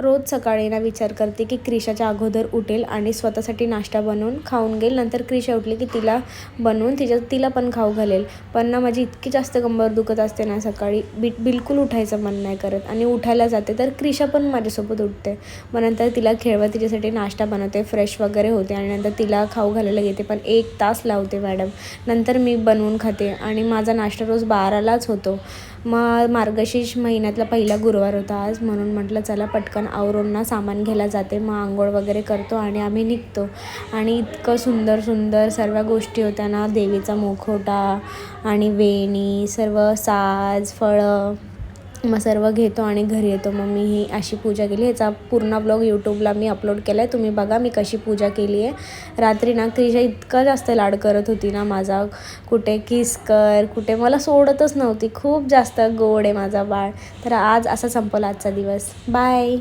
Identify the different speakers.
Speaker 1: रोज सकाळी ना विचार करते की क्रिशाच्या अगोदर उठेल आणि स्वतःसाठी नाश्ता बनवून खाऊन घेईल. नंतर क्रिशा उठली की तिला बनवून तिच्या तिला पण खाऊ घालेल. पण ना माझी इतकी जास्त कंबर दुखत असते ना सकाळी बि बिलकुल उठायचं मन नाही करत आणि उठायला जाते तर क्रिशा पण माझ्यासोबत उठते. मग नंतर तिला खेळवत तिच्यासाठी नाश्ता बनवते फ्रेश वगैरे होते आणि नंतर तिला खाऊ घालायला घेते. पण एक तास लावते मॅडम. नंतर मी बनवून खाते आणि माझा नाश्ता रोज बारालाच होतो. मग मार्गशीर्ष महिन्यातला पहिला गुरुवार होता आज म्हणून म्हटलं चला पटकन आवरून ना सामान घ्यायला जाते. मग आंघोळ वगैरे करतो आणि आम्ही निघतो. आणि इतकं सुंदर सुंदर सर्व गोष्टी होत्या ना. देवीचा मुखवटा आणि वेणी सर्व साज फळं मग सर्व घेतो आणि घरी येतो. मग मी ही अशी पूजा केली. ह्याचा पूर्ण ब्लॉग यूट्यूबला मी अपलोड केला आहे तुम्ही बघा मी कशी पूजा केली आहे. रात्री ना क्रिशा इतका जास्त लाड करत होती ना माझा. कुठे किस कर कुठे मला सोडतच नव्हती. खूप जास्त गोड आहे माझा बाळ. तर आज असा संपला आजचा दिवस. बाय